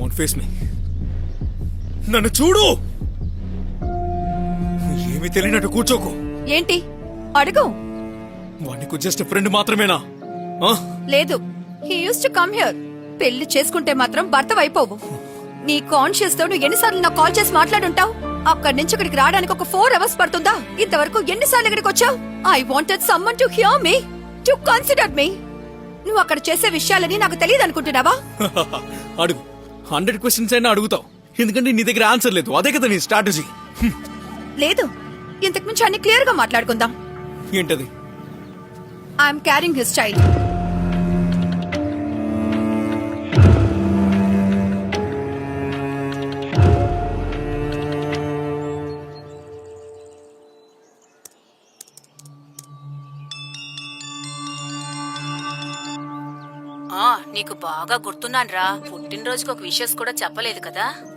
కమాన్ face మీ నన్ను చూడు! ఏమీ తెలియనట్టు కూర్చోకు. ఏంటి? అడుగు. వాడికి జస్ట్ ఫ్రెండ్ మాత్రమేనా? లేదు. He used to come here పెళ్ళి చేసుకుంటే మాత్రం భర్త అయిపోవు నీ కాన్షియస్తో నువ్వు ఎన్నిసార్లు నాకు కాల్ చేసి మాట్లాడుంటావు? అక్కడి నుంచి ఇక్కడికి రావడానికి ఒక ఫోర్ అవర్స్ పడుతుందా? ఇంతవరకు ఎన్నిసార్లు ఇక్కడికి వచ్చావు? I wanted someone to hear me to consider me నువ్వు అక్కడ చేసే విషయాలని నాకు తెలియదు అనుకుంటున్నావా అడుగు. హండ్రెడ్ క్వశ్చన్స్ అయినా అడుగుతావు. ఎందుకంటే నీ దగ్గర ఆన్సర్ లేదు. అదే కదా నీ స్ట్రాటజీ. లేదు. ఇంతకు మించి అన్ని క్లియర్గా మాట్లాడుకుందాం. ఏంటది? I'm carrying his child. ఆ నీకు బాగా గుర్తున్నాన్రా. పుట్టినరోజుకి ఒక విషెస్ కూడా చెప్పలేదు కదా?